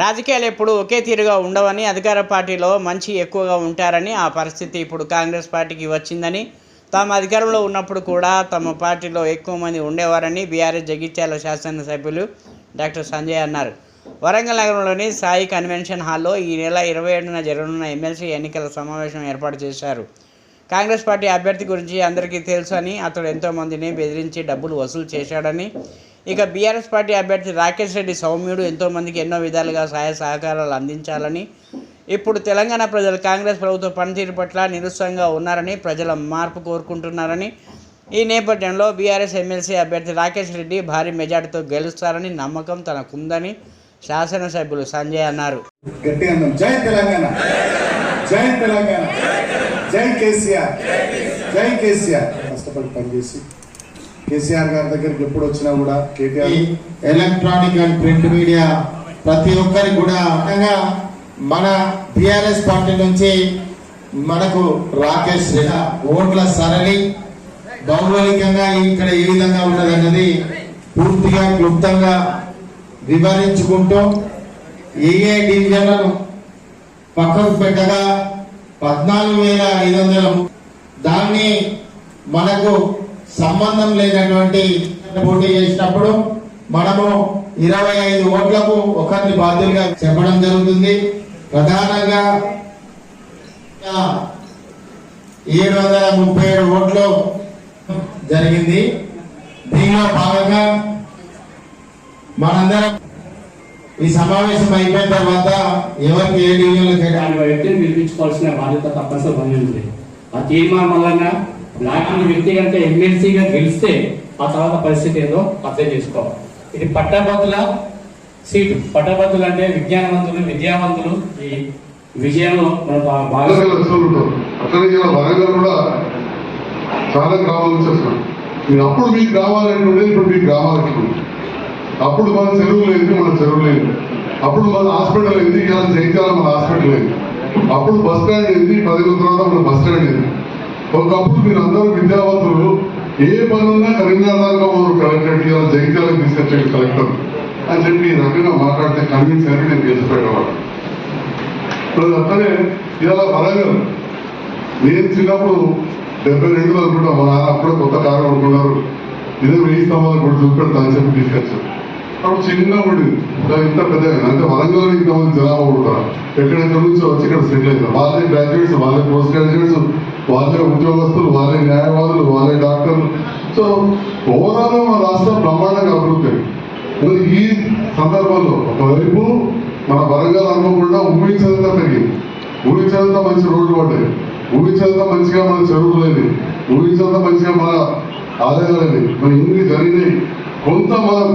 రాజకీయాలు ఎప్పుడు ఒకే తీరుగా ఉండవని అధికార పార్టీలో మంచి ఎక్కువగా ఉంటారని ఆ పరిస్థితి ఇప్పుడు కాంగ్రెస్ పార్టీకి వచ్చిందని తాము అధికారంలో ఉన్నప్పుడు కూడా తమ పార్టీలో ఎక్కువ మంది ఉండేవారని బీఆర్ఎస్ జగిత్యాల శాసనసభ్యులు డాక్టర్ సంజయ్ అన్నారు. వరంగల్ నగరంలోని సాయి కన్వెన్షన్ హాల్లో ఈ నెల ఇరవై ఏడున జరగనున్న ఎమ్మెల్సీ ఎన్నికల సమావేశం ఏర్పాటు చేశారు. కాంగ్రెస్ పార్టీ అభ్యర్థి గురించి అందరికీ తెలుసు అని అతడు ఎంతోమందిని బెదిరించి డబ్బులు వసూలు చేశాడని ఇక బీఆర్ఎస్ పార్టీ అభ్యర్థి రాకేష్ రెడ్డి సౌమ్యుడు ఎంతోమందికి ఎన్నో విధాలుగా సహాయ సహకారాలు అందించాలని. ఇప్పుడు తెలంగాణ ప్రజలు కాంగ్రెస్ ప్రభుత్వ పనితీరు పట్ల నిరుత్సాహంగా ఉన్నారని ప్రజల మార్పు కోరుకుంటున్నారని. ఈ నేపథ్యంలో బీఆర్ఎస్ ఎమ్మెల్సీ అభ్యర్థి రాకేష్ రెడ్డి భారీ మెజార్టీతో గెలుస్తారని నమ్మకం తనకుందని శాసనసభ్యులు సంజయ్ అన్నారు. జై తెలంగాణ. జై తెలంగాణ. జై కేసీఆర్. జై కేసీఆర్. కష్టపడి పనిచేసి కేసీఆర్ గారి దగ్గరికి ఎప్పుడు వచ్చినా కూడా KTR electronic and print media ప్రతి ఒక్కరికి కూడా ముఖ్యంగా మన బిఆర్ఎస్ పార్టీ నుంచి మనకు రాకేష్ ఓట్ల సరళి భౌగోళికంగా ఇక్కడ ఏ విధంగా ఉన్నదన్నది పూర్తిగా క్లుప్తంగా వివరించుకుంటూ ఏ ఏ డివిజన్లను పక్కకు పెట్టగా పద్నాలుగు వేల ఐదు వందల దాన్ని మనకు సంబంధం లేనటువంటి పోటీ చేసినప్పుడు మనము ఇరవై ఐదు ఓట్లకు ఒకరిని బాధ్యులుగా చెప్పడం జరుగుతుంది. ప్రధానంగా ఏడు వందల ముప్పై ఏడు ఓట్లు జరిగింది. దీనిలో భాగంగా మనందరం ఈ సమావేశం అయిపోయిన తర్వాత ఎవరికి ఏ డివిజన్లు దాని వ్యక్తిని పిలిపించుకోవాల్సిన బాధ్యత తప్పనిసరి పని ఉంది. ఆ తీర్మానం వలన లాంటి వ్యక్తి కనుక ఎమ్మెల్సీగా గెలిస్తే ఆ తర్వాత పరిస్థితి ఏదో అర్థం చేసుకోవాలి. ఇది పట్టభద్రుల సీటు. పట్టభద్రులు అంటే విజ్ఞానవంతులు విద్యావంతులు. ఈ విజయంలో మన బాగా కూడా చాలా గ్రామాల మీరు అప్పుడు మీకు ఉండేది ఇప్పుడు మీకు ఉన్నాయి? అప్పుడు మన చెరువు లేదు మన చెరువు లేదు. అప్పుడు మన హాస్పిటల్ ఏంది ఇలా జైకాల మన హాస్పిటల్ లేదు. అప్పుడు బస్ స్టాండ్ ఏంది? పది తర్వాత మన బస్ స్టాండ్ ఏంది? ఒకప్పుడు మీరు అందరూ విద్యావంతులు ఏ పనున్నా కరీంనగర్లో కరీంనగర్ కలెక్టర్ ఇలా జైకాలకు తీసుకొచ్చాడు కలెక్టర్. అని చెప్పి ఈ రకంగా మాట్లాడితే కన్విన్స్ అని నేను గెలిచిపోయేవాడు ఇప్పుడు అట్లనే ఇలా వరంగల్ నేను చిన్నప్పుడు డెబ్బై రెండులో అనుకుంటా మా నాన్న అప్పుడే కొత్త కారు అనుకున్నారు ఇదే వెయ్యి స్తంభాలు కూడా చూపెడతా అని చెప్పి తీసుకొచ్చారు. అప్పుడు చిన్న ఉండింది ఇంత పెద్ద అంటే వరంగల్ ఇంతమంది జనాభా ఉంటారు ఎక్కడెక్కడ నుంచి వచ్చి ఇక్కడ సెటిల్ అయింది వాళ్ళే గ్రాడ్యుయేట్స్ వాళ్ళే పోస్ట్ గ్రాడ్యుయేట్స్ వాళ్ళే ఉద్యోగస్తులు వాళ్ళే న్యాయవాదులు వాళ్ళే డాక్టర్లు. సో ఓవరాల్ మన రాష్ట్రం బ్రహ్మాండంగా అభివృద్ధి మరి ఈ సందర్భంలో ఒకవైపు మన వరంగల్ అనుకోకుండా ఊహించదంతా పెరిగింది. ఊహించదంతా మంచి రోడ్లు పడ్డాయి ఊహించదంతా మంచిగా మన చెరువులు లేదు ఊహించదంతా మంచిగా మన ఆదాయాలు మరి ఇన్ని జరిగినాయి కొంత మనం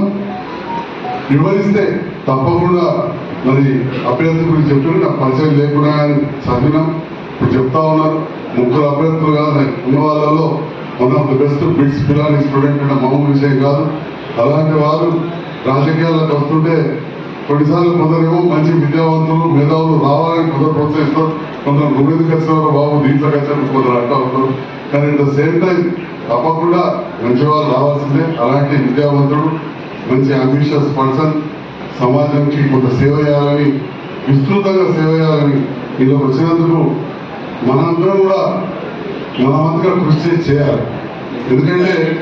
వివరిస్తే తప్పకుండా మరి అభ్యర్థి గురించి చెప్పారు నాకు పరిచయం లేకుండా అని చదివినాం చెప్తా ఉన్నారు ముగ్గురు అభ్యర్థులు కాదు ఉన్న వాళ్ళలో one of the best BITS పిల్లని స్టూడెంట్ అంటే మామూలు విషయం కాదు. అలాంటి వారు రాజకీయాలకు వస్తుంటే కొన్నిసార్లు కొందరేమో మంచి విద్యావంతులు మేధావులు రావాలని కొందరు ప్రోత్సహిస్తారు కొందరు నువ్వెందుకు వచ్చినారు బాబు దీంట్లో వచ్చారు కొందరు అంటూ ఉంటారు. కానీ అట్ ద సేమ్ టైం తప్పకుండా మంచి వాళ్ళు రావాల్సిందే. అలాంటి విద్యావంతుడు మంచి అంబిషియస్ పర్సన్ సమాజానికి కొంత సేవ చేయాలని విస్తృతంగా సేవ చేయాలని ఇలా వచ్చినందుకు మనందరం కూడా మన వంతుగా కృషి చేయాలి. ఎందుకంటే